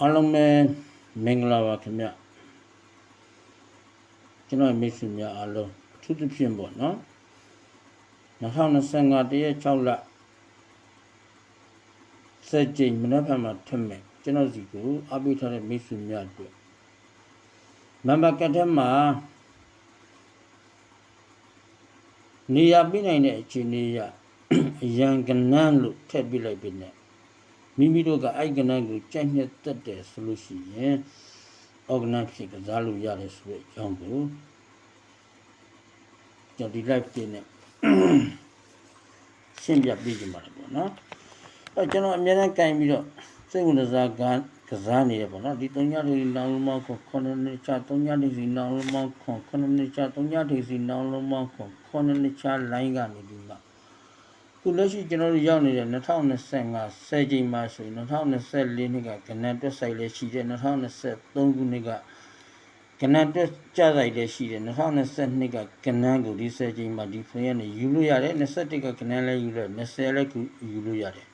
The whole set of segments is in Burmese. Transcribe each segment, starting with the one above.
အားလုံးပဲမင်္ဂလာပါခင်ဗျကျွန်တော်မိတ်ဆွေများအားလုံးအထူးသဖြင့်ပေါ့နော်2025တရက်6လစက်ကြိမ်မနက်ဖြန်မှာထက်မယ်ကျွန်တော်စီကိုအပိထားတဲ့မိတ်ဆွေများအတွက်မမကတ်ထဲမှာနေရာပြနိုင်တဲ့အခြေအနေရအရန်ကနန်းလို့ထည့်ပြလိုက်ပြီနဲ့ မိမိတို့ကအဲ့ကနန်းကိုကြိုက်နှစ်သက်တယ်ဆိုလို့ရှိရင်အော်ဂနန်းဖြစ်ကစားလို့ရတယ်ဆိုတဲ့အကြောင်းကိုကျွန်တော်ဒီ live ပြနေရှင်းပြပေးကြပါမယ်ပေါ့နော်အဲကျွန်တော်အများနဲ့ကြင်ပြီးတော့စိတ်ဝင်စားကကစားနေရပေါ့နော်ဒီ3ညလေးနောင်လုံးမောက်ခွန်9နှစ်ချ3ညလေးစီနောင်လုံးမောက်ခွန်9နှစ်ချ3ညလေးစီနောင်လုံးမောက်ခွန်9နှစ်ချလိုင်းကနေဒီမှာ ခုလက်ရှိကျွန်တော်တို့ရောက်နေတဲ့2025ဆယ်ကြိမ်မှာဆိုရင်2024နှစ်ကကနန်တွက်ဆိုင်လည်းရှိတယ်2023ခုနှစ်ကကနန်တွက်ကြဆိုင်လည်းရှိတယ်2022ကကနန်ကိုဒီဆယ်ကြိမ်မှာဒီဖရင်းနဲ့ယူလို့ရတယ်21ကကနန်လည်းယူလို့20လည်းယူလို့ရတယ်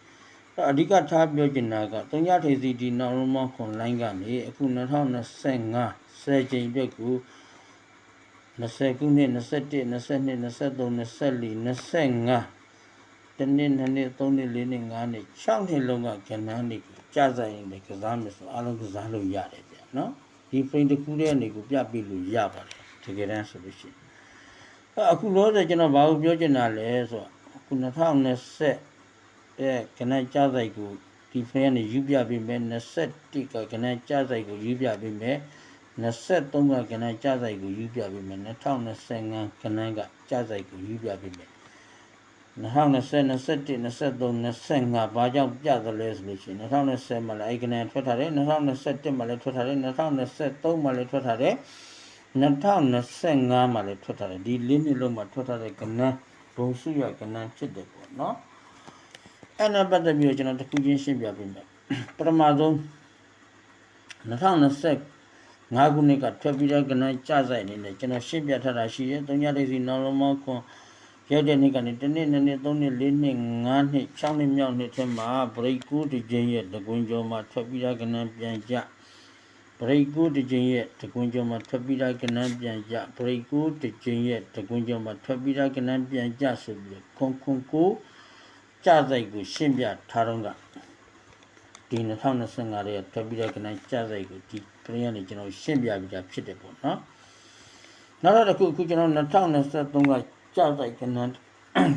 အဲ့အဓိကထားပြောချင်တာကတုံးရထေစီဒီနောင်လုံးမောင်းခွန်လိုင်းကနေအခု2025ဆယ်ကြိမ်အတွက်ကို20ခုနှစ်21 22 23 24 25 တနေ့နှစ်နှစ်သုံးနှစ်လေးနှစ်ငါးနှစ်၆နှစ်လုံးကကဏ္ဍနေကိုကြာဆိုင်ရင်လည်းကစားမယ်ဆိုအားလုံးကစားလို့ရတယ်ဗျနော်ဒီ frame တစ်ခုတည်းအနေကိုပြပြလို့ရပါတယ်တကယ်တမ်းဆိုလို့ရှိရင်အဲ့အခုလောဆယ်ကျွန်တော်ဘာကိုပြောချင်တာလဲဆိုတော့အခု2020အဲကဏ္ဍကြာဆိုင်ကိုဒီ frame ကနေယူပြပေးမယ်21ကကဏ္ဍကြာဆိုင်ကိုယူပြပေးမယ်23ကကဏ္ဍကြာဆိုင်ကိုယူပြပေးမယ်2025ကဏ္ဍကကြာဆိုင်ကိုယူပြပေးမယ် 2020 21 23 25ဘာကြောင့်ပြသလဲဆိုလို့ရှိရင်2020မှာလည်းအဲ့ကနေထွက်ထားတယ်2021မှာလည်းထွက်ထားတယ်2023မှာလည်းထွက်ထားတယ်2025မှာလည်းထွက်ထားတယ်ဒီလေးနှစ်လုံးမှာထွက်ထားတဲ့ကဏ္ဍဘုံစုရကဏ္ဍဖြစ်တယ်ပေါ့နော်အဲ့နဲ့ပတ်သက်ပြီးတော့ကျွန်တော်တစ်ခုချင်းရှင်းပြပေးမယ်ပထမဆုံး2025ခုနှစ်ကထွက်ပြီးတဲ့ကဏ္ဍကြဆိုင်နေတယ်ကျွန်တော်ရှင်းပြထားတာရှိတယ်၃ညလေးစီနောက်လုံးမောခွန် ရတဲ့နေ့ကနေတစ်နှစ်နှစ်နှစ်သုံးနှစ်လေးနှစ်ငါးနှစ်၆နှစ်မြောက်နှစ်ထဲမှာဘရိတ်ကူတစ်ကြိမ်ရဲ့တကွင်းကျော်မှာထွက်ပြီးသားကဏ္ဍပြန်ကြဘရိတ်ကူတစ်ကြိမ်ရဲ့တကွင်းကျော်မှာထွက်ပြီးသားကဏ္ဍပြန်ကြဘရိတ်ကူတစ်ကြိမ်ရဲ့တကွင်းကျော်မှာထွက်ပြီးသားကဏ္ဍပြန်ကြဆိုပြီးခွန်ခွန်ကိုကြဆိုင်ကိုရှင်းပြထားတော့ကဒီ2025ရဲ့ထွက်ပြီးသားကဏ္ဍကြဆိုင်ကိုဒီပြင်ကနေကျွန်တော်ရှင်းပြပြီးသားဖြစ်တယ်ပေါ့နော်နောက်တော့တစ်ခုအခုကျွန်တော်2023က ကြောက်တိုက်ကနန်း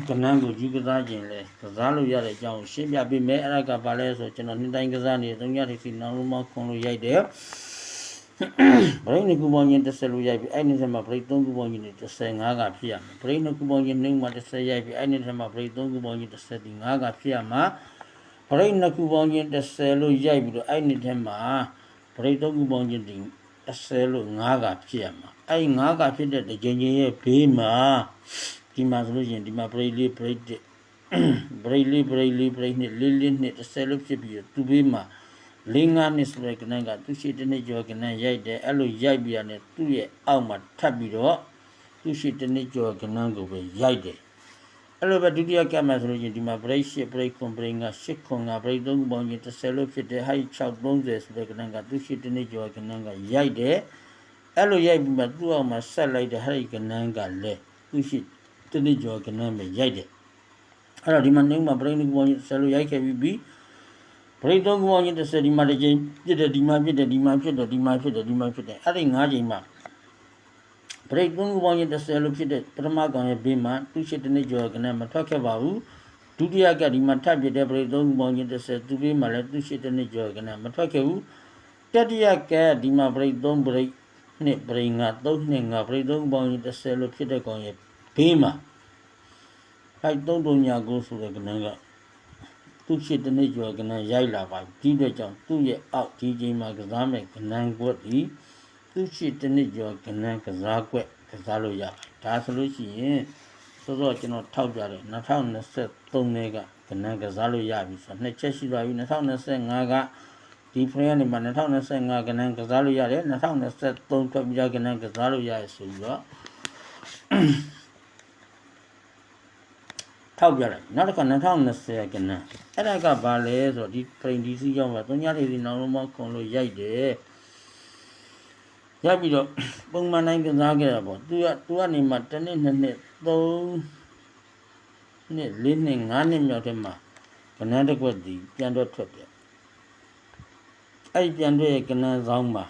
ကနန်းကိုယူကစားခြင်းလဲကစားလို့ရတဲ့အကြောင်းကိုရှင်းပြပေးမယ်အဲ့ဒါကဘာလဲဆိုကျွန်တော်နှစ်တိုင်းကစားနေသုံးရတိစီနောင်လုံးမခွန်လို့ရိုက်တယ်ဗရိတ်နှစ်ခုပေါင်းချင်း30လို့ရိုက်ပြီးအဲ့ဒီထဲမှာဗရိတ်3ခုပေါင်းချင်း35ကဖြစ်ရမယ်ဗရိတ်နှစ်ခုပေါင်းချင်းနှိမ့်မှာ30ရိုက်ပြီးအဲ့ဒီထဲမှာဗရိတ်3ခုပေါင်းချင်း35ကဖြစ်ရမှာဗရိတ်နှစ်ခုပေါင်းချင်း30လို့ရိုက်ပြီးတော့အဲ့ဒီထဲမှာဗရိတ်3ခုပေါင်းချင်း 30လို့5ကဖြစ်ရမှာအဲ့ဒီ5ကဖြစ်တဲ့တကြိမ်ချင်းရဲ့ဘေးမှာဒီမှာဆိုလို့ရှိရင်ဒီမှာ break လေး break တစ် break လေး break လေး break နှစ်လေးလေးနှစ်30လို့ဖြစ်ပြီးတော့သူဘေးမှာလေးငါးနှစ်ဆိုတဲ့ကဏ္ဍကသူရှိတစ်နှစ်ကျော်ကဏ္ဍရိုက်တယ်အဲ့လိုရိုက်ပြီးရတဲ့သူ့ရဲ့အောက်မှာထပ်ပြီးတော့သူရှိတစ်နှစ်ကျော်ကဏ္ဍကိုပဲရိုက်တယ် အဲ့လိုပဲဒုတိယကမှဆိုလို့ရှိရင်ဒီမှာ break 8 break 9 break 9 8 9 break 3ခုပေါင်းရင်30လို့ဖြစ်တယ် height 630ဆိုတဲ့ကဏ္ဍကသူရှိတစ်နှစ်ကျော်ကဏ္ဍကရိုက်တယ်အဲ့လိုရိုက်ပြီးမှသူ့အောက်မှာဆက်လိုက်တဲ့ဟဲ့ကဏ္ဍကလည်းသူရှိတနည်းကျော်ကနန်းပဲရိုက်တယ်အဲ့တော့ဒီမှာနေမှာပရိနိဘောင်းကြီးဆယ်လို့ရိုက်ခဲ့ပြီးပြီပရိသုံးဘောင်းကြီးတစ်ဆယ်ဒီမှာတစ်ချိန်ပြစ်တယ်ဒီမှာပြစ်တယ်ဒီမှာဖြစ်တယ်ဒီမှာဖြစ်တယ်ဒီမှာဖြစ်တယ်အဲ့ဒီ၅ချိန်မှာ ပရိသုံးဘောင်းကြီးတစ်ဆယ်လို့ဖြစ်တဲ့ပထမကောင်ရဲ့ဘေးမှာသူရှိတနည်းကျော်ကနန်းမထွက်ခဲ့ပါဘူးဒုတိယကဒီမှာထပ်ပြတဲ့ပရိသုံးဘောင်းကြီးတစ်ဆယ်သူဘေးမှာလည်းသူရှိတနည်းကျော်ကနန်းမထွက်ခဲ့ဘူးတတိယကဒီမှာပရိသုံးပရိနှစ်ပရိငါသုံးနှစ်ငါပရိသုံးဘောင်းကြီးတစ်ဆယ်လို့ဖြစ်တဲ့ကောင်ရဲ့ဘေးမှာဖိုက်သုံးတုံညာကိုဆိုတဲ့ကဏ္ဍကသူ့ရှိတနေ့ကျော်ကဏ္ဍရိုက်လာပါဒီအတွက်ကြောင့်သူ့ရဲ့အောက်ဒီချိန်မှာကစားမဲ့ကဏ္ဍကွက်ဒီ သူ့ရှိတနေ့ကျော်ကဏ္ဍကစားကွက်ကစားလို့ရဒါဆိုလို့ရှိရင်စောစောကျွန်တော်ထောက်ပြတယ်2023နဲ့ကကဏ္ဍကစားလို့ရပြီဆိုတော့နှစ်ချက်ရှိသွားပြီ2025ကဒီ frame ကနေမှ2025ကဏ္ဍကစားလို့ရတယ်2023ထွက်ပြီးတော့ကဏ္ဍကစားလို့ရတယ်ဆိုပြီးတော့ထောက်ပြလိုက်နောက်တစ်ခါ2020ကနန်းအဲ့ဒါကဘာလဲဆိုတော့ဒီ train ဒီစီးရောက်မှာသုံးညလေးစီနောက်လုံးမခုံလို့ရိုက်တယ် ရိုက်ပြီးတော့ပုံမှန်တိုင်းကစားခဲ့တာပေါ့သူကသူကနေမှတစ်နှစ်နှစ်နှစ်သုံးနှစ်လေးနှစ်ငါးနှစ်မြောက်တဲ့မှာကနန်းတစ်ခွက်ဒီပြန်တော့ထွက်တယ်အဲ့ဒီပြန်ထွက်ရဲ့ကနန်းဆောင်မှာ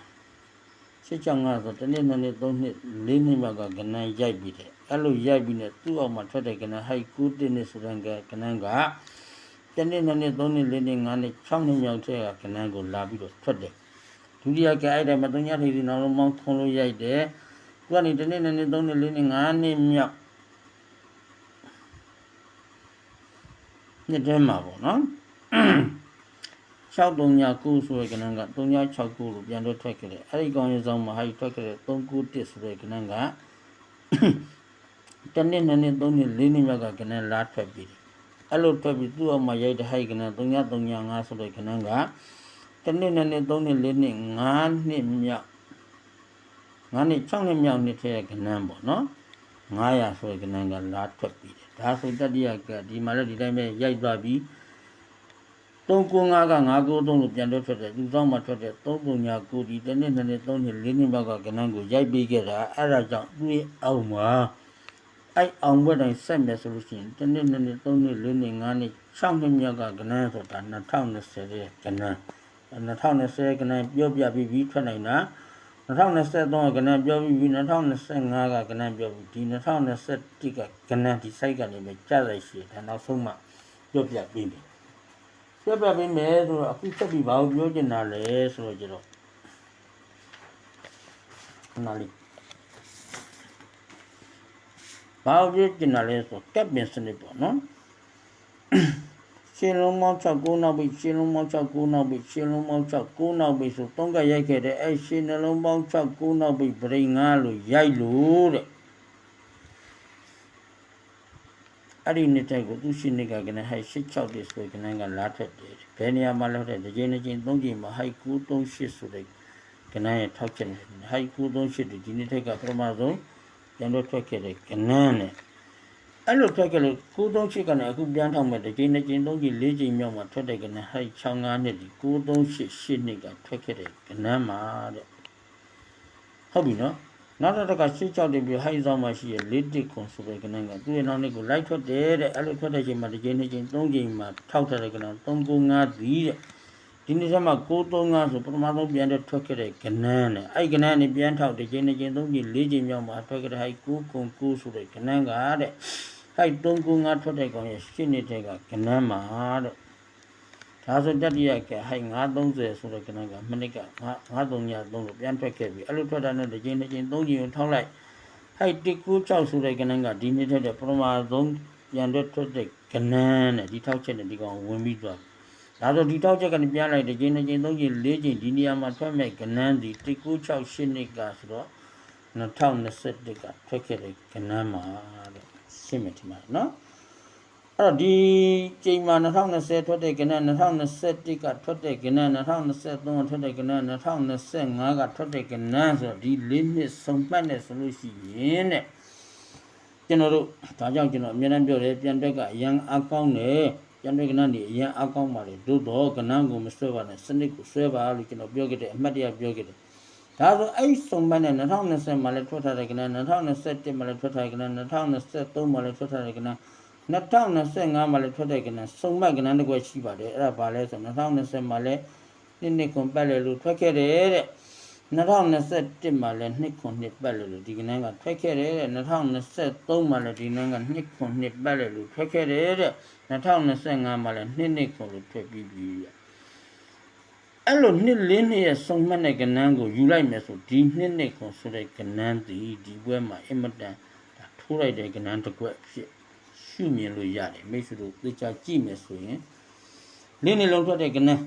ရှစ်ချောင်းကဆိုတစ်နှစ်နှစ်နှစ်သုံးနှစ်လေးနှစ်မြောက်ကကနန်းရိုက်ပြီးတယ်အဲ့လိုရိုက်ပြီးနဲ့သူ့အောက်မှာထွက်တဲ့ကနန်းဟိုက်ကူးတစ်နှစ်ဆိုတဲ့ကနန်းကတစ်နှစ်နှစ်နှစ်သုံးနှစ်လေးနှစ်ငါးနှစ်၆နှစ်မြောက်တဲ့ကနန်းကိုလာပြီးတော့ထွက်တယ် ဒုတိယကအဲ့ဒါမှသုံးညထိပ်ဒီနောက်လုံးမောင်းခုံလို့ရိုက်တယ်သူကနေတစ်နှစ်နှစ်နှစ်သုံးနှစ်လေးနှစ်ငါးနှစ်မြောက်နှစ်ထဲမှာပေါ့နော်639ဆိုတဲ့ကဏ္ဍက369လို့ပြန်တော့ထွက်ခဲ့တယ်အဲ့ဒီကောင်ရဲ့ဆောင်မှာဟိုက်ထွက်ခဲ့တဲ့391ဆိုတဲ့ကဏ္ဍကတနည်းနည်းနဲ့3နှစ်4နှစ်မြောက်ကကဏ္ဍလာထွက်ပြီးတယ်အဲ့လိုထွက်ပြီးသူ့အောက်မှာရိုက်တဲ့ဟိုက်ကဏ္ဍ335ဆိုတဲ့ကဏ္ဍက တနည်းနည်းနဲ့3နှစ်4နှစ်5နှစ်မြောက်5နှစ်6နှစ်မြောက်နှစ်ထဲကကဏ္ဍပေါ့နော်900ဆိုတဲ့ကဏ္ဍကလာထွက်ပြီးတယ်ဒါဆိုတတိယကဒီမှာလည်းဒီတိုင်းပဲရိုက်သွားပြီး395က993လို့ပြန်တော့ထွက်တယ်သူဆောင်မှထွက်တယ်339ဒီတစ်နှစ်နှစ်နှစ်3နှစ်4နှစ်ဘောက်ကကဏ္ဍကိုရိုက်ပေးခဲ့တာအဲ့ဒါကြောင့်သူ့ရဲ့အောက်မှာအဲ့အောင်ဘက်တိုင်းဆက်မယ်ဆိုလို့ရှိရင်တစ်နှစ်နှစ်နှစ်3နှစ်4နှစ်5နှစ်6နှစ်မြောက်ကကဏ္ဍဆိုတာ2020ရဲ့ကဏ္ဍ 2020ကဏ္ဍပြောပြပြီးပြီးထွက်နိုင်တာ2023ကကဏ္ဍပြောပြီးပြီး2025ကကဏ္ဍပြောပြီးဒီ2021ကကဏ္ဍဒီ site ကနေပဲကြားလိုက်ရှိတယ်နောက်ဆုံးမှပြောပြပြီးပြီပြပြပေးမယ်ဆိုတော့အခုချက်ပြီးဘာကိုပြောချင်တာလဲဆိုတော့ကျတော့နားလေးဘာကိုပြောချင်တာလဲဆိုကပ်ပင်စနစ်ပေါ့နော် ရှင်လုံးမောင်း6 9နောက်ပြီရှင်လုံးမောင်း6 9နောက်ပြီရှင်လုံးမောင်း6 9နောက်ပြီဆိုသုံးကရိုက်ခဲ့တဲ့အဲ့ရှင်နှလုံးပေါင်း6 9နောက်ပြီဗရိန်9လို့ရိုက်လို့တဲ့အဲ့ဒီနှစ်တိုက်ကိုသူရှိနေကကနဟိုက်86တိဆိုကနကလာထက်တယ်ဘယ်နေရာမှာလဲတဲ့ဒီချိန်တစ်ချိန်သုံးချိန်မှာဟိုက်938ဆိုတဲ့ကနရဲ့ထောက်ချက်နေဟိုက်938ဒီနှစ်တိုက်ကပထမဆုံးပြန်တော့ထွက်ခဲ့တဲ့ကနနဲ့ အဲ့လိုထွက်ခဲ့လို့938ကနေအခုပြန်ထောက်မဲ့ဒီချိန်တစ်ချိန်သုံးချိန်လေးချိန်မြောက်မှာထွက်တဲ့ကနဟိုက်65နှစ်ဒီ938နှစ်ကထွက်ခဲ့တဲ့ကနမှာတဲ့ဟုတ်ပြီနော်နောက်တစ်ခါရှစ်ချောက်တင်ပြီးဟိုက်ဆောင်မှရှိရလေးတစ်ခွန်ဆိုတဲ့ကနန်းကသူ့ရဲ့နောက်နှစ်ကိုလိုက်ထွက်တယ်တဲ့အဲ့လိုထွက်တဲ့ချိန်မှာတစ်ချိန်နှစ်ချိန်သုံးချိန်မှာထောက်ထားတဲ့ကနန်း395သီးတဲ့ဒီနေ့ကျမှ635ဆိုပထမဆုံးပြန်တဲ့ထွက်ခဲ့တဲ့ကနန်းနဲ့အဲ့ကနန်းနဲ့ပြန်ထောက်တစ်ချိန်နှစ်ချိန်သုံးချိန်လေးချိန်မြောက်မှာထွက်ခဲ့တဲ့ဟိုက်9ခွန်9ဆိုတဲ့ကနန်းကတဲ့ ဟိုက်395ထွက်တဲ့ကောင်ရဲ့ရှစ်နှစ်တဲ့ကကနန်းမှာတဲ့ဒါဆိုတတိယကဟိုက်930ဆိုတဲ့ကဏ္ဍကမိနစ်က933လို့ပြန်ထွက်ခဲ့ပြီအဲ့လိုထွက်တာနဲ့တစ်ချိန်တစ်ချိန်သုံးချိန်ထောက်လိုက်ဟိုက်196ဆိုတဲ့ကဏ္ဍကဒီနေ့ထက်တဲ့ပထမဆုံးပြန်ထွက်ထွက်တဲ့ကဏ္ဍနဲ့ဒီထောက်ချက်နဲ့ဒီကောင်ဝင်ပြီးသွားဒါဆိုဒီထောက်ချက်ကနေပြန်လိုက်တစ်ချိန်တစ်ချိန်သုံးချိန်လေးချိန်ဒီနေရာမှာထွက်မဲ့ကဏ္ဍဒီ196နှစ်ကဆိုတော့2021ကထွက်ခဲ့တဲ့ကဏ္ဍမှာတဲ့ ရှင်းမယ်ထင်ပါတယ်နော်အဲ့တော့ဒီချိန်မှာ2020ထွက်တဲ့ကဏ္ဍ2021ကထွက်တဲ့ကဏ္ဍ2023ထွက်တဲ့ကဏ္ဍ2025ကထွက်တဲ့ကဏ္ဍဆိုတော့ဒီ၄နှစ်စုံမှတ်နေဆိုလို့ရှိရင်တဲ့ကျွန်တော်တို့ဒါကြောင့်ကျွန်တော်အများနဲ့ပြောတယ်ပြန်တွက်ကအရန်အကောင်းတယ်ပြန်တွက်ကဏ္ဍနေအရန်အကောင်းပါလေသို့တော့ကဏ္ဍကိုမဆွဲပါနဲ့စနစ်ကိုဆွဲပါလို့ကျွန်တော်ပြောခဲ့တယ်အမှတ်တရပြောခဲ့တယ် ဒါဆိုအဲ့စုံမှတ်နဲ့2020မှာလည်းထွက်ထားတဲ့ကဏ္ဍ2021မှာလည်းထွက်ထားတဲ့ကဏ္ဍ2023မှာလည်းထွက်ထားတဲ့ကဏ္ဍ2025မှာလည်းထွက်တဲ့ကဏ္ဍစုံမကဏ္ဍတစ်ခွက်ရှိပါတယ်အဲ့ဒါဘာလဲဆို2020မှာလည်းနှစ်နှစ်ခွန်ပတ်လေလို့ထွက်ခဲ့တယ်တဲ့2021မှာလည်းနှစ်ခွန်နှစ်ပတ်လေလို့ဒီကဏ္ဍကထွက်ခဲ့တယ်တဲ့2023မှာလည်းဒီကဏ္ဍကနှစ်ခွန်နှစ်ပတ်လေလို့ထွက်ခဲ့တယ်တဲ့2025မှာလည်းနှစ်နှစ်ခွန်လို့ထွက်ပြီးပြီ အဲ့လိုနှစ်လေးနှစ်ရဲ့စုံမှတ်တဲ့ကဏ္ဍကိုယူလိုက်မယ်ဆိုဒီနှစ်နှစ်ခွန်ဆိုတဲ့ကဏ္ဍဒီဒီဘွဲမှာအင်မတန်ထိုးလိုက်တဲ့ကဏ္ဍတစ်ခွက်ဖြစ်ရှုမြင်လို့ရတယ်မိတ်ဆွေတို့သိချာကြည့်မယ်ဆိုရင်လင်းနေလုံးထွက်တဲ့ကနန်း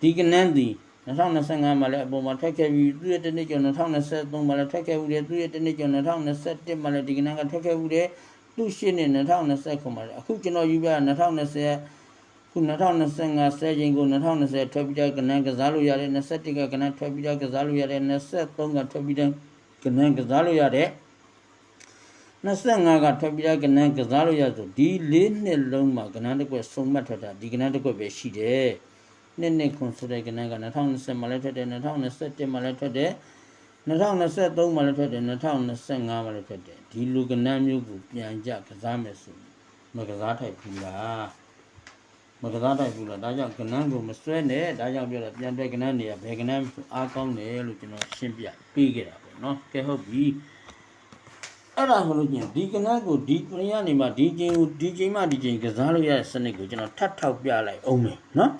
ဒီကနန်းဒီ2025မှာလည်းအပေါ်မှာထွက်ခဲ့ပြီးသူရဲ့တနေ့ကျော်2023မှာလည်းထွက်ခဲ့ဘူးတယ်သူရဲ့တနေ့ကျော်2021မှာလည်းဒီကနန်းကထွက်ခဲ့ဘူးတယ်သူရှင်းနေ2029မှာလည်းအခုကျွန်တော်ယူပြ2020 ခု2025ဆယ်ချိန်ကို2020ထွက်ပြီးတဲ့ကနန်းကစားလို့ရတယ်21ကကနန်းထွက်ပြီးတဲ့ကစားလို့ရတယ်23ကထွက်ပြီးတဲ့ကနန်းကစားလို့ရတယ်25ကထွက်ပြီးသားကဏ္ဍကစားလို့ရဆိုဒီ၄နှစ်လုံးမှာကဏ္ဍတစ်ခွက်စုံမှတ်ထွက်တာဒီကဏ္ဍတစ်ခွက်ပဲရှိတယ်နှစ်နှစ်ခွန်ဆိုတဲ့ကဏ္ဍက2020မှာလည်းထွက်တယ်2021မှာလည်းထွက်တယ်2023မှာလည်းထွက်တယ်2025မှာလည်းထွက်တယ်ဒီလူကဏ္ဍမျိုးကိုပြန်ကြကစားမယ်ဆိုမကစားထိုက်ဘူးလား မကစားထိုက်ဘူးလားဒါကြောင့်ကဏ္ဍကိုမစွဲနဲ့ဒါကြောင့်ပြောတာပြန်တွဲကဏ္ဍနေရဘယ်ကဏ္ဍအားကောင်းတယ်လို့ကျွန်တော်ရှင်းပြပေးခဲ့တာပေါ့နော်ကဲဟုတ်ပြီအဲ့ဒါဆိုလို့ညဒီကနက်ကိုဒီပရိယနေမှာဒီချင်းကိုဒီချင်းမှဒီချင်းကစားလို့ရတဲ့စနစ်ကိုကျွန်တော်ထပ်ထောက်ပြလိုက်အောင်မယ်နော်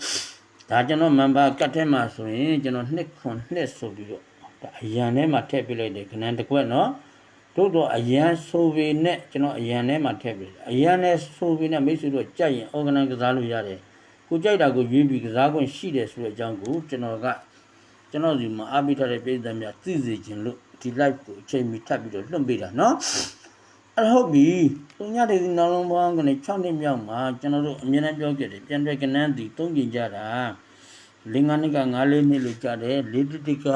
ဒါကျွန်တော် member ကတ်ထဲမှာဆိုရင်ကျွန်တော်နှစ်ခွန်နှစ်ဆိုပြီးတော့ဒါအရန်ထဲမှာထည့်ပြလိုက်တယ်ကနန်တစ်ခွက်နော် တို့တော့အရန်ဆိုပေနဲ့ကျွန်တော်အရန်ထဲမှာထည့်ပြီအရန်နဲ့ဆိုပေနဲ့မိတ်ဆွေတို့ကြိုက်ရင် organize ကစားလို့ရတယ်ကိုကြိုက်တာကိုရွေးပြီးကစားခွင့်ရှိတယ်ဆိုတဲ့အကြောင်းကိုကျွန်တော်ကကျွန်တော်ဒီမှာအပိထားတဲ့ပြည်သက်များသိစေခြင်းလို့ဒီ live ကိုအချိန်မီထပ်ပြီးတော့လွှင့်ပေးတာနော်အဲ့ဟုတ်ပြီသူညတဲ့ဒီနောက်လုံးပေါင်းကနေ6နှစ်မြောက်မှာကျွန်တော်တို့အမြဲတမ်းပြောခဲ့တယ်ပြန်တွေ့ကနန်းဒီတုံးကျင်ကြတာလင်းငါးနှစ်က9လေးနှစ်လို့ကြတယ်လေးတစ်တစ်က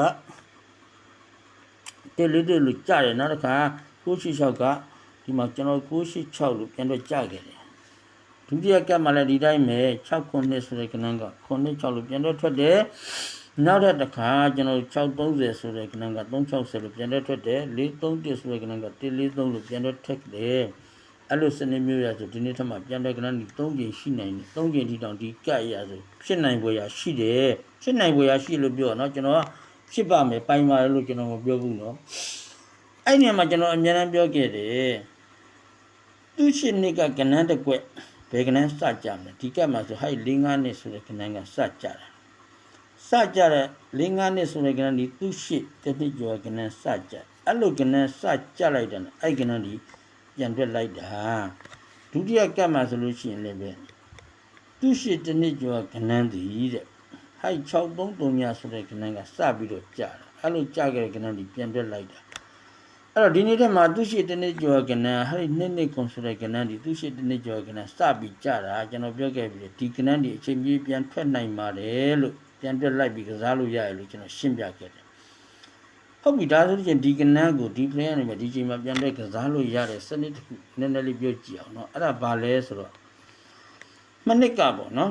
တဲလေးတစ်လို့ကြားတယ်နောက်တစ်ခါ966ကဒီမှာကျွန်တော်966လို့ပြန်တွဲကြားခဲ့တယ်ဒုတိယကပ်မှလည်းဒီတိုင်းပဲ6ခုနှစ်ဆိုတဲ့ကနန်းက9နှစ်6လို့ပြန်တွဲထွက်တယ်နောက်တဲ့တစ်ခါကျွန်တော်630ဆိုတဲ့ကဏ္ဍက360လို့ပြန်တဲ့ထွက်တယ်431ဆိုတဲ့ကဏ္ဍက143လို့ပြန်တဲ့ထွက်တယ်အဲ့လိုစနစ်မျိုးရဆိုဒီနေ့ထပ်မှပြန်တဲ့ကဏ္ဍကြီး3ချိန်ရှိနိုင်တယ်3ချိန်ထိတောင်ဒီကတ်ရဆိုဖြစ်နိုင်ပွဲရရှိတယ်ဖြစ်နိုင်ပွဲရရှိလို့ပြောတော့ကျွန်တော်က ဖြစ်ပါမယ်ပိုင်ပါတယ်လို့ကျွန်တော်မပြောဘူးနော်အဲ့နေရာမှာကျွန်တော်အများအားပြောခဲ့တယ်သူရှင်နှစ်ကကဏ္ဍတစ်ကွက်ဘယ်ကဏ္ဍစကြမလဲဒီကမှာဆိုဟိုက်၄၅နှစ်ဆိုတဲ့ကဏ္ဍကစကြတယ်စကြတဲ့၄၅နှစ်ဆိုတဲ့ကဏ္ဍဒီသူရှိတစ်နှစ်ကျော်ကဏ္ဍစကြအဲ့လိုကဏ္ဍစကြလိုက်တယ်အဲ့ကဏ္ဍဒီပြန်တွက်လိုက်တာဒုတိယကတ်မှာဆိုလို့ရှိရင်လည်းပဲသူရှိတစ်နှစ်ကျော်ကဏ္ဍတည်တဲ့ ဟိုက်633ညဆိုတဲ့ကဏ္ဍကစပြီးတော့ကြတာအဲ့လိုကြခဲ့တဲ့ကဏ္ဍဒီပြန်တွက်လိုက်တာအဲ့တော့ဒီနေ့တည်းမှာသူရှိတနည်းကျော်ကဏ္ဍဟိုက်နှစ်နှစ်ကွန်ဆိုတဲ့ကဏ္ဍဒီသူရှိတနည်းကျော်ကဏ္ဍစပြီးကြတာကျွန်တော်ပြောခဲ့ပြီဒီကဏ္ဍဒီအချိန်ကြီးပြန်ထွက်နိုင်ပါတယ်လို့ ပြန်ပြက်လိုက်ပြီးကစားလို့ရတယ်လို့ကျွန်တော်ရှင်းပြခဲ့တယ်ဟုတ်ပြီဒါဆိုရင်ဒီကနန်းကိုဒီ plan ကနေမှာဒီချိန်မှာပြန်ပြက်ကစားလို့ရတဲ့စနစ်တစ်ခုနည်းနည်းလေးပြောကြည့်အောင်เนาะအဲ့ဒါဘာလဲဆိုတော့မနစ်ကပေါ့เนาะ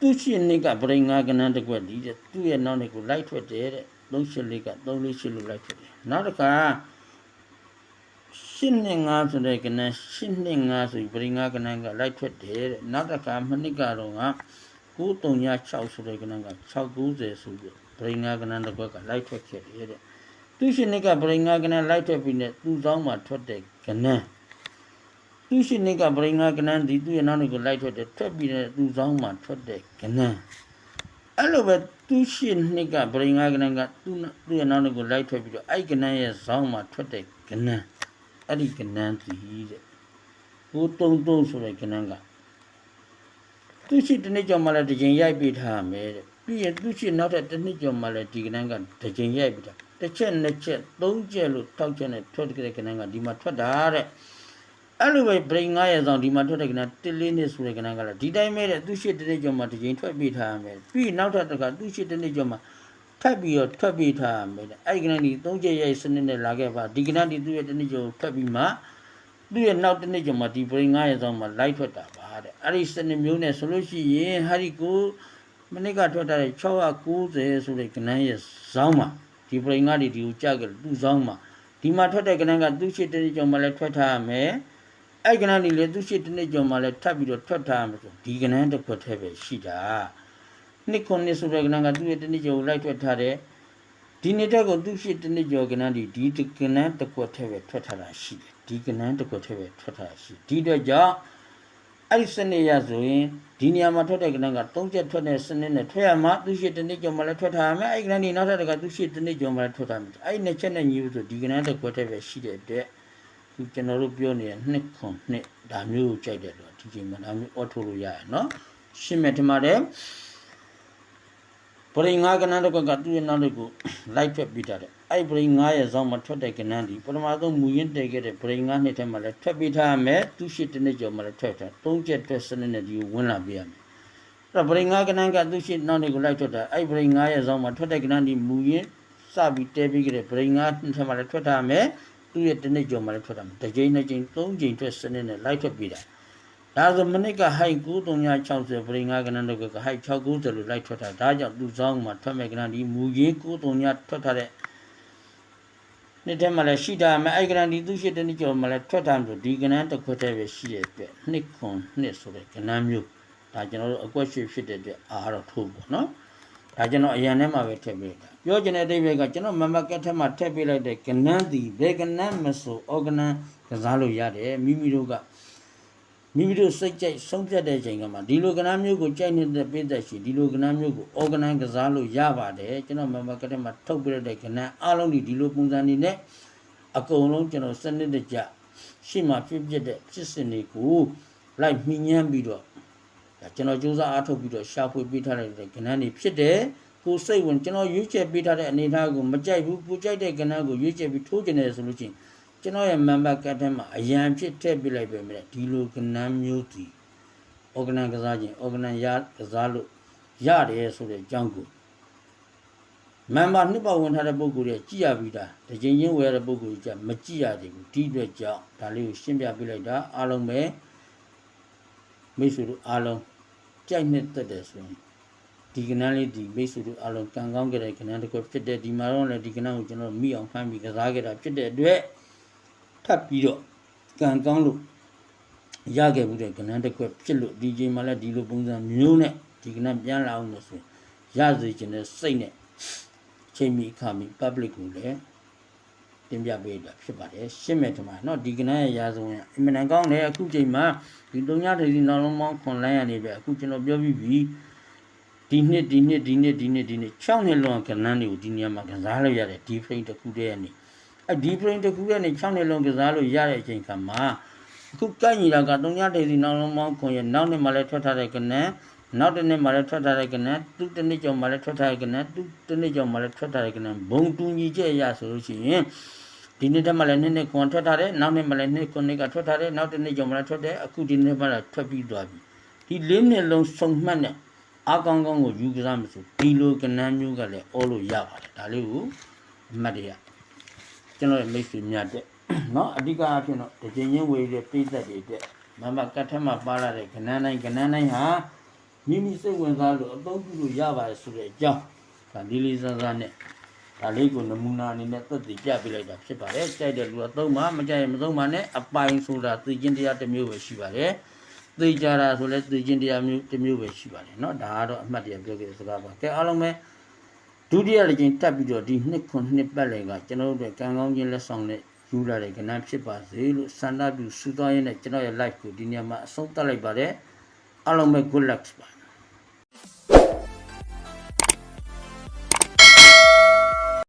သူရှိနိကပရိငါကနန်းတစ်ခွက်ဒီတဲ့သူ့ရဲ့နောက်နှစ်ကိုလိုက်ထွက်တယ်တဲ့38က348လို့လိုက်ထွက်တယ်နောက်တစ်ခါရှင်းနဲ့ငါဆိုတဲ့ကနန်းရှင်းနဲ့ငါဆိုပြီးပရိငါကနန်းကလိုက်ထွက်တယ်တဲ့နောက်တစ်ခါမနစ်ကတော့က9306ဆိုတဲ့ကဏ္ဍက690ဆိုပြီးဗရိငါကဏ္ဍတစ်ခွက်ကလိုက်ထွက်ခဲ့တယ်တဲ့သူရှင်နိကဗရိငါကဏ္ဍလိုက်ထွက်ပြီးနဲ့သူ့ဆောင်မှာထွက်တဲ့ကဏ္ဍ သူရှင်နိကဗရိငါကဏ္ဍဒီသူ့ရဲ့နောက်ကိုလိုက်ထွက်တယ်ထွက်ပြီးနဲ့သူ့ဆောင်မှာထွက်တဲ့ကဏ္ဍအဲ့လိုပဲသူရှင်နိကဗရိငါကဏ္ဍကသူ့သူ့ရဲ့နောက်ကိုလိုက်ထွက်ပြီးတော့အဲ့ကဏ္ဍရဲ့ဆောင်မှာထွက်တဲ့ကဏ္ဍအဲ့ဒီကဏ္ဍဒီတဲ့933ဆိုတဲ့ကဏ္ဍကသူရှိတစ်နှစ်ကျော်မှလည်းတစ်ချိန်ရိုက်ပြီးထားမယ်တဲ့ပြီးရင်သူရှိနောက်ထပ်တစ်နှစ်ကျော်မှလည်းဒီကနန်းကတစ်ချိန်ရိုက်ပြီးထားတစ်ချက်နှစ်ချက်သုံးချက်လို့ထောက်ချက်နဲ့ထွက်တဲ့ကနန်းကဒီမှာထွက်တာတဲ့ အဲ့လိုပဲဗရိန်900ဆောင်ဒီမှာထွက်တဲ့ကနန်း1လေးနှစ်ဆိုတဲ့ကနန်းကလည်းဒီတိုင်းပဲတဲ့သူရှိတစ်နှစ်ကျော်မှတစ်ချိန်ထွက်ပြီးထားမယ်ပြီးနောက်ထပ်တစ်ခါသူရှိတစ်နှစ်ကျော်မှထပ်ပြီးတော့ထွက်ပြီးထားမယ်တဲ့အဲ့ဒီကနန်းဒီသုံးချက်ရိုက်စနစ်နဲ့လာခဲ့ပါဒီကနန်းဒီသူ့ရဲ့တစ်နှစ်ကျော်ထွက်ပြီးမှသူ့ရဲ့နောက်တစ်နှစ်ကျော်မှဒီဗရိန်900ဆောင်မှလိုက်ထွက်တာပါတဲ့အဲ့ဒီစနစ်မျိုးနဲ့ဆိုလို့ရှိရင်ဟာဒီကိုမနစ်ကထွက်ထားတဲ့690ဆိုတဲ့ကနန်းရဲ့ဇောင်းမှာဒီပရိငါဒီဒီကိုကြက်ကြသူ့ဇောင်းမှာဒီမှာထွက်တဲ့ကနန်းကသူ့ရှိတဲ့ကြောင့်မှလည်းထွက်ထားရမယ် အဲ့ကနန်းဒီလေသူ့ရှိတဲ့ကြောင့်မှလည်းထပ်ပြီးတော့ထွက်ထားရမယ်ဆိုဒီကနန်းတစ်ခွက်ထဲပဲရှိတာနှစ်ခုနှစ်ဆိုတဲ့ကနန်းကသူ့ရဲ့တစ်နှစ်ကြောင့်လိုက်ထွက်ထားတဲ့ဒီနေ့တက်ကိုသူ့ရှိတစ်နှစ်ကျော်ကနန်းဒီဒီကနန်းတစ်ခွက်ထဲပဲထွက်ထားတာရှိတယ်ဒီကနန်းတစ်ခွက်ထဲပဲထွက်ထားတာရှိဒီတော့ကြောင့်အဲ့ဒီစနစ်ရဆိုရင်ဒီနေရာမှာထွက်တဲ့ကဏ္ဍက၃ချက်ထွက်တဲ့စနစ်နဲ့ထွက်ရမှာသူရှိတစ်နှစ်ကျော်မှလည်းထွက်ထားရမယ်အဲ့ဒီကဏ္ဍဒီနောက်ထပ်တကသူရှိတစ်နှစ်ကျော်မှလည်းထွက်ထားမယ်အဲ့ဒီနှစ်ချက်နဲ့ညီလို့ဆိုဒီကဏ္ဍတစ်ခွက်တည်းပဲရှိတဲ့အတွက် ဒီကျွန်တော်တို့ပြောနေတဲ့နှစ်ခွန်နှစ်ဒါမျိုးကိုကြိုက်တယ်လို့ဒီချိန်မှာဒါမျိုးအော်ထုတ်လို့ရရနော်ရှင်းမဲ့ထင်ပါတယ်ပရိငါကဏ္ဍတစ်ခွက်ကသူ့ရဲ့နောက်တစ်ခုလိုက်ထွက်ပြီးတာတဲ့အဲ့ပရိငါရဲ့ဇောင်းမှာထွက်တဲ့ကဏ္ဍဒီပထမဆုံးမူရင်းတည်ခဲ့တဲ့ပရိငါနှစ်ထဲမှာလည်းထွက်ပြီးထားရမယ်သူရှိတစ်နှစ်ကျော်မှလည်းထွက်ထားသုံးချက်ထွက်စနစ်နဲ့ဒီကိုဝင်လာပြရမယ်အဲ့တော့ပရိငါကဏ္ဍကသူရှိနောက်တစ်ခုလိုက်ထွက်တာအဲ့ပရိငါရဲ့ဇောင်းမှာထွက်တဲ့ကဏ္ဍဒီမူရင်းစပြီးတဲပြီးခဲ့တဲ့ပရိငါနှစ်ထဲမှာလည်းထွက်ထားရမယ်တ သူ့ရဲ့တစ်နှစ်ကျော်မှလည်းထွက်တာမတစ်ကြိမ်နှစ်ကြိမ်သုံးကြိမ်ထွက်စနစ်နဲ့လိုက်ထွက်ပြီးတာဒါဆိုမနစ်ကဟိုက်9360ပရိငါကနန်တို့ကဟိုက်690လို့လိုက်ထွက်တာဒါကြောင့်သူ့ဆောင်မှာထွက်မဲ့ကနန်ဒီမူရင်း93ထွက်ထားတဲ့နှစ်ထဲမှာလည်းရှိတာမယ်အဲ့ကနန်ဒီသူ့ရှိတဲ့နှစ်ကျော်မှလည်းထွက်တာမျိုးဒီကနန်တစ်ခွက်တည်းပဲရှိရဲ့အတွက်နှစ်ခွန်နှစ်ဆိုတဲ့ကနန်မျိုးဒါကျွန်တော်တို့အကွက်ရွှေဖြစ်တဲ့အတွက်အားတော့ထိုးပေါ့နော် ဒါကျွန်တော်အရန်ထဲမှာပဲထည့်ပေးတာပြောချင်တဲ့အဓိပ္ပာယ်ကကျွန်တော်မမကက်ထက်မှာထည့်ပေးလိုက်တဲ့ကနန်းတီဘယ်ကနန်းမဆိုအော်ဂနန်ကစားလို့ရတယ်မိမိတို့ကမိမိတို့စိတ်ကြိုက်ဆုံးဖြတ်တဲ့အချိန်ကမှဒီလိုကနန်းမျိုးကိုကြိုက်နေတဲ့ပိသက်ရှိဒီလိုကနန်းမျိုးကိုအော်ဂနန်ကစားလို့ရပါတယ်ကျွန်တော်မမကက်ထက်မှာထုတ်ပေးလိုက်တဲ့ကနန်းအားလုံးဒီဒီလိုပုံစံနေနဲ့အကုန်လုံးကျွန်တော်စနစ်တကျရှေ့မှာဖြစ်ဖြစ်တဲ့ဖြစ်စဉ်တွေကိုလိုက်မှီညမ်းပြီးတော့ဒါ ကျွန်တော်စူးစမ်းအားထုတ်ပြီးတော့ရှာဖွေပေးထားတဲ့ကဏ္ဍတွေဖြစ်တယ်ကိုစိတ်ဝင်ကျွန်တော်ရွေးချယ်ပေးထားတဲ့အနေအထားကိုမကြိုက်ဘူးကိုကြိုက်တဲ့ကဏ္ဍကိုရွေးချယ်ပြီးထိုးကျင်တယ်ဆိုလို့ချင်းကျွန်တော်ရဲ့ member ကတ်ထဲမှာအရန်ဖြစ်ထည့်ပေးလိုက်ပဲမြဲဒီလိုကဏ္ဍမျိုးစီ organ ကစားခြင်း organ ရကစားလို့ရတယ်ဆိုတဲ့အကြောင်းကို member နှစ်ပတ်ဝင်ထားတဲ့ပုံကိုယ်တွေကြည့်ရပြီးသားတစ်ချိန်ချင်းဝယ်ရတဲ့ပုံကိုယ်ကြီးကမကြည့်ရသေးဘူးဒီအတွက်ကြောင့်ဒါလေးကိုရှင်းပြပေးလိုက်တာအားလုံးပဲမိတ်ဆွေတို့အားလုံး ကြိုက်နှစ်သက်တယ်ဆိုရင်ဒီကနန်းလေးဒီမိတ်ဆွေတို့အားလုံးကံကောင်းကြတဲ့ကနန်းတစ်ခုဖြစ်တဲ့ဒီမှာတော့လည်းဒီကနန်းကိုကျွန်တော်မိအောင်ဖမ်းပြီးကစားခဲ့တာဖြစ်တဲ့အတွက်ထပ်ပြီးတော့ကံကောင်းလို့ရခဲ့မှုတဲ့ကနန်းတစ်ခုဖြစ်လို့ဒီချိန်မှာလည်းဒီလိုပုံစံမျိုးနဲ့ဒီကနန်းပြန်လာအောင်လို့ဆိုရင်ရစေခြင်းနဲ့စိတ်နဲ့ချိန်မီခါမီ public ကိုလည်း တင်ပြပေးတာဖြစ်ပါတယ်ရှင်းမဲ့ထမเนาะဒီကနန်းရဲ့ရာဇဝင်အင်မတန်ကောင်းတယ်အခုချိန်မှာဒီတုံညဒေဒီနောက်လုံးပေါင်းခွန်လိုင်းရနေပဲအခုကျွန်တော်ပြောပြီးပြီဒီနှစ်ဒီနှစ်ဒီနှစ်ဒီနှစ်ဒီနှစ်6နှစ်လုံးကနန်းတွေကိုဒီနေရာမှာကစားလို့ရတယ်ဒီ frame တစ်ခုတည်းကနေအဲဒီ frame တစ်ခုတည်းကနေ6နှစ်လုံးကစားလို့ရတဲ့အချိန်ခါမှာအခုကြိုက်နေတာကတုံညဒေဒီနောက်လုံးပေါင်းခွန်ရဲ့နောက်နှစ်မှာလည်းထွက်ထားတဲ့ကနန်း နောက်တစ်နှစ်မှာလည်းထွက်ထားတဲ့ကနန်းသူတစ်နှစ်ကျော်မှာလည်းထွက်ထားတဲ့ကနန်းသူတစ်နှစ်ကျော်မှာလည်းထွက်ထားတဲ့ကနန်းဘုံတူညီချက်အရဆိုလို့ရှိရင် ဒီနေ့တက်မှလည်းနှစ်နှစ်ခွန်ထွက်ထားတယ်နောက်နှစ်မှလည်းနှစ်ခွန်နှစ်ကထွက်ထားတယ်နောက်တစ်နှစ်ကျော်မှလည်းထွက်တယ်အခုဒီနေ့မှလည်းထွက်ပြီးသွားပြီဒီလေးနှစ်လုံးစုံမှတ်နဲ့အကောင်းကောင်းကိုယူကစားမယ်ဆိုဒီလိုကနန်းမျိုးကလည်းအောလို့ရပါတယ်ဒါလေးကိုအမှတ်တရကျွန်တော်ရဲ့မိတ်ဆွေများတဲ့เนาะအဓိကအဖြစ်တော့တခြင်းချင်းဝေးတဲ့ပိသက်တွေတဲ့မမကတ်ထက်မှာပါလာတဲ့ကနန်းတိုင်းကနန်းတိုင်းဟာ မိမိစိတ်ဝင်စားလို့အသုံးပြုလို့ရပါတယ်ဆိုတဲ့အကြောင်းဒါလေးလေးစားစားနဲ့ ဒါလေးကိုနမူနာအနေနဲ့သက်သေပြပေးလိုက်တာဖြစ်ပါတယ်။ကြိုက်တဲ့လူကသုံးပါမကြိုက်ရင်မသုံးပါနဲ့အပိုင်ဆိုတာသိချင်းတရားတစ်မျိုးပဲရှိပါတယ်။သိကြတာဆိုလဲသိချင်းတရားမျိုးတစ်မျိုးပဲရှိပါတယ်เนาะဒါကတော့အမှတ်တရပြောခဲ့တဲ့စကားပါ။ကဲအားလုံးပဲဒုတိယတစ်ကြိမ်တက်ပြီးတော့ဒီနှစ်ခွန်းနှစ်ပတ်လည်ကကျွန်တော်တို့ကံကောင်းခြင်းလက်ဆောင်နဲ့ယူလာတဲ့ကဏ္ဍဖြစ်ပါစေလို့ဆန္ဒပြုဆုတောင်းရင်းနဲ့ကျွန်တော်ရဲ့ live ကိုဒီညမှာအဆုံးသတ်လိုက်ပါတယ်။အားလုံးပဲ good luck ပါ